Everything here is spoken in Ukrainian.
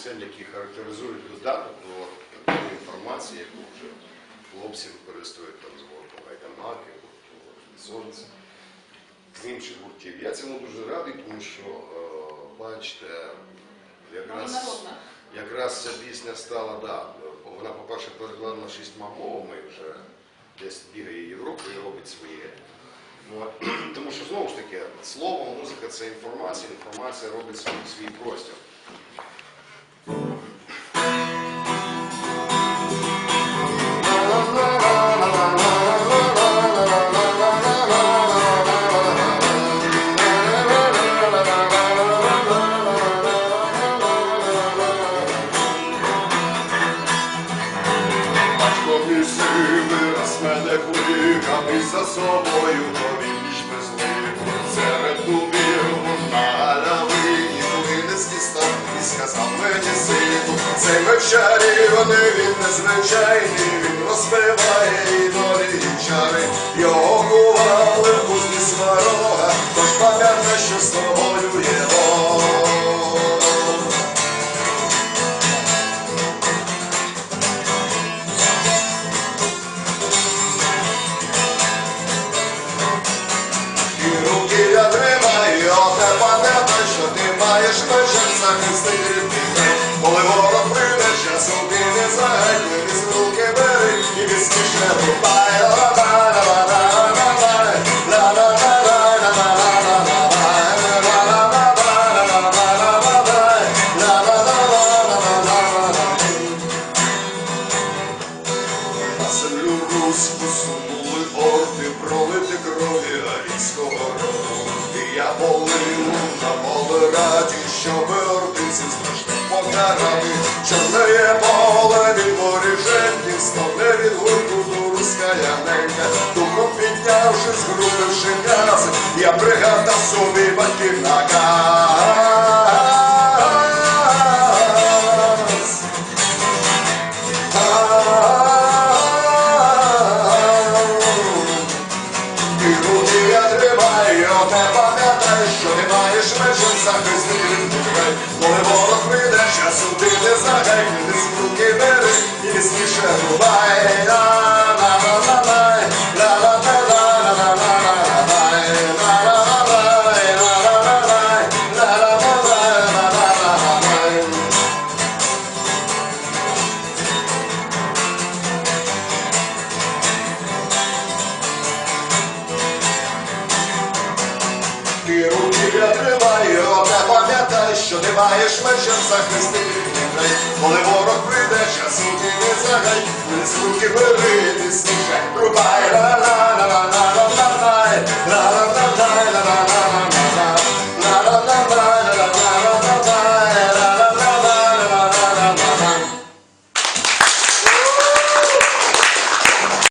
пісень, які характеризують додаток до такої інформації, яку вже хлопці використовують там з гурту Гайдамаки, гурту Сонце, з інших гуртів. Я цьому дуже радий, тому що, е, бачите, якраз, якраз ця пісня стала, да, вона, по-перше, перекладена шістьма мовами вже десь бігає Європою і робить своє. Ну, тому що знову ж таки, слово, музика це інформація, інформація робить свій простір. Раз мене кликав за собою поміж без злими Серед дубів на і винес дістав і сказав мені сину, цей вечерівний він незвичайний, він розбиває і долі чари. Його крові арійського роду. І я полину на поле раді, що ордиці страшним покарати. Чорне поле від воріженьки, стовне від гурту руська яненька. Духом піднявши, згрубивши м'язи, я пригадав Ти руки тримаю, не пам'ятай, що ти маєш мечем захистити дітей. Коли ворог прийде, часу ти не загай, з руки бери, ти сніжай, рубай.